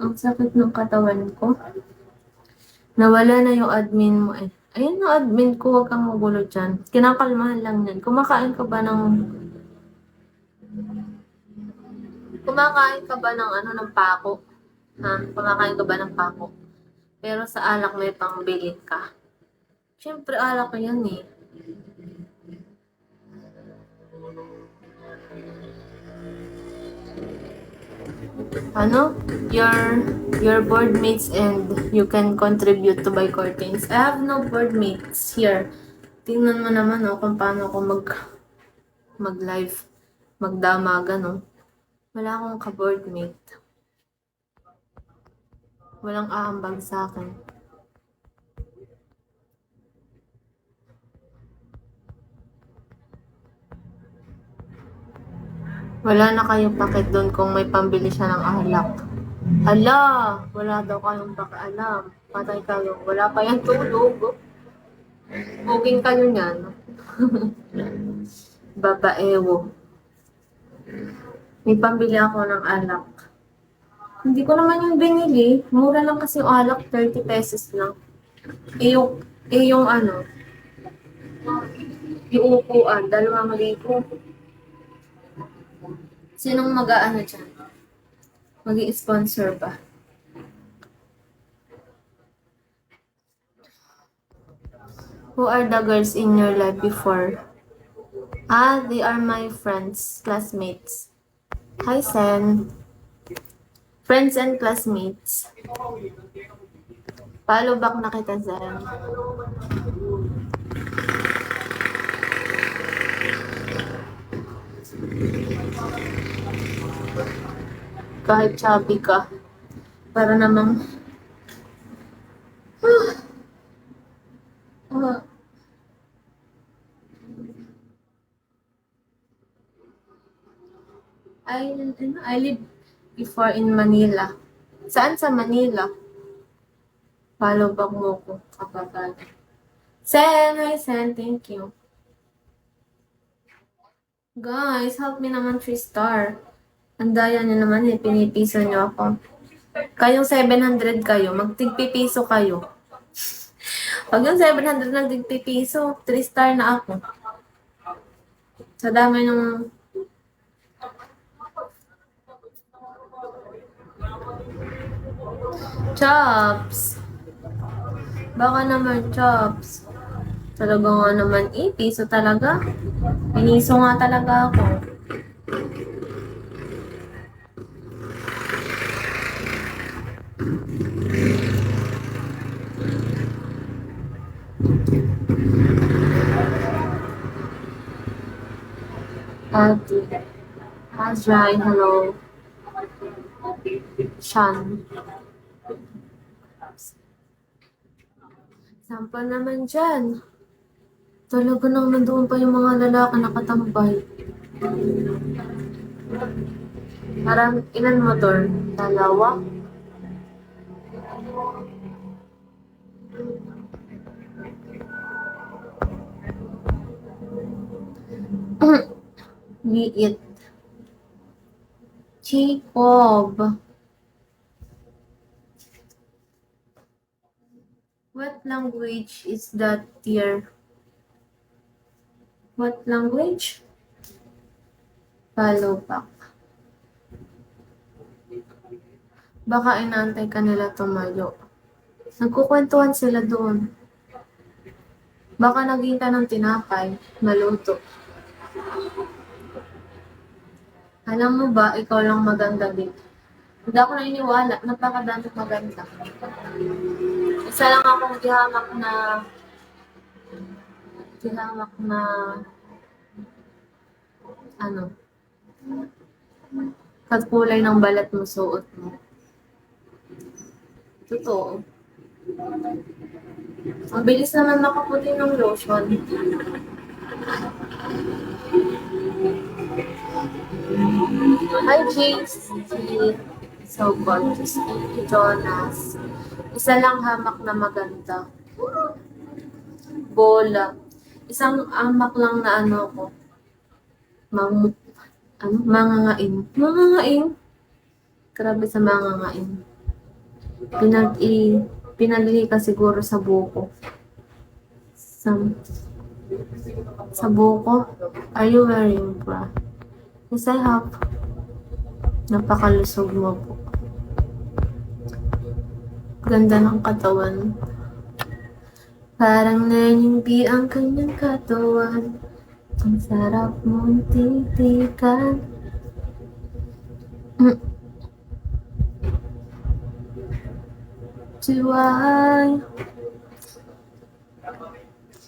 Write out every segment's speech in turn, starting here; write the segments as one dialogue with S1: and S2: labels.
S1: Ang sakit ng katawan ko. Nawala na yung admin mo eh. Ayun yung admin ko, huwag kang magulo dyan. Kinakalmahan lang yan. Kumakain ka ba ng... Kumakain ka ba ng ano, ng pako? Ha? Kumakain ka ba ng pako? Pero sa alak may pangbili ka. Siyempre, alak yan eh. Ano, your your board mates and you can contribute to buy curtains. I have no board mates here. Tingnan mo naman oh, kung paano ako mag mag live, magdamaga no. Wala akong ka-board mate. Walang aambag sa akin. Wala na kayong pakit doon kung may pambili siya ng alak. Ala, wala daw kayong pakialam. Patay kayo. Wala pa yan tulog. Booking kayo niyan. Babaewo. May pambili ako ng alak. Hindi ko naman yung binili. Mura lang kasi yung alak, 30 pesos lang. Eh yung, eh yung ano, yung upuan, dalawang libo. Sinong mag-aano dyan? mag sponsor ba? Who are the girls in your life before? Ah, they are my friends, classmates. Hi, Sen. Friends and classmates. Follow back na kita, Zen. Kahit chubby ka. Para namang... Ah. I, ano, I live before in Manila. Saan sa Manila? Follow back mo ko kapag Sen, hi Sen, thank you. Guys, help me naman 3 star. Ang daya niyo naman eh, pinipiso niyo ako. Kayong 700 kayo, magtigpipiso kayo. Pag yung 700 nagtigpipiso, 3 star na ako. Sa dami ng... Chops! Baka naman, Chops. Talaga nga naman, eh, piso talaga. Piniso nga talaga ako. Adi. Azrai, hello. Shan. Sample naman dyan. Talaga nang nandoon pa yung mga lalaki nakatambay. Parang ilan motor? Dalawa? Liit. Jacob. What language is that, dear? What language? Follow back. Baka inaantay ka nila tumayo. Nagkukwentuhan sila doon. Baka naging ka ng tinapay, maluto. Alam mo ba, ikaw lang maganda dito. Hindi ako naniniwala, napakadami maganda. Isa lang akong gihamak na gihamak na ano kulay ng balat mo suot mo. Totoo. Ang bilis naman makaputi ng lotion. Hi, James. So gorgeous. Thank you, Jonas. Isa lang hamak na maganda. Bola. Isang hamak lang na ano ko. Mang, ano, mangangain. Mangangain. Grabe sa mangangain. Pinag i pinagli ka siguro sa buko. Sa sa buko. Are you wearing bra? Yes, I have. Napakalusog mo po. Ganda ng katawan. Parang nanimbi ang kanyang katawan. Ang sarap mong titikan. Mm. Chihuahua.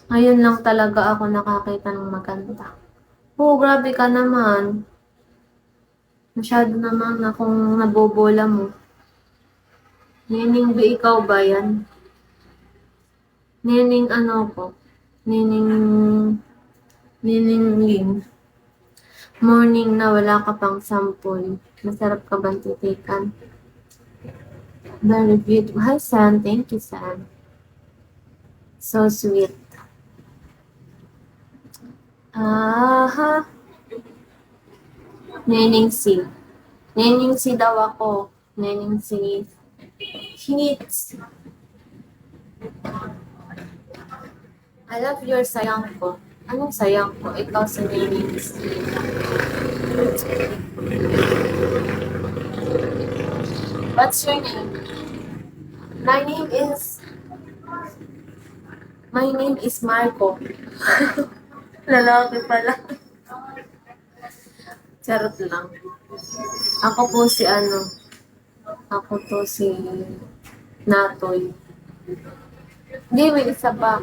S1: Ngayon lang talaga ako nakakita ng maganda. Oo, grabe ka naman. Masyado naman akong nabobola mo. Nining ba ikaw ba yan? Nining ano ko? Nining... Nining Lin. Morning na wala ka pang sample. Masarap ka bang titikan? Very beautiful. Hi, Sam. Thank you, Sam. So sweet. Aha. Nening si. Nening si daw ako. Nening si. Hits. I love your sayang ko. Anong sayang ko? Ikaw si Nening si. What's your name? My name is... My name is Marco. Lalaki pala. Charot lang. Ako po si ano. Ako to si Natoy. Hindi, may isa pa.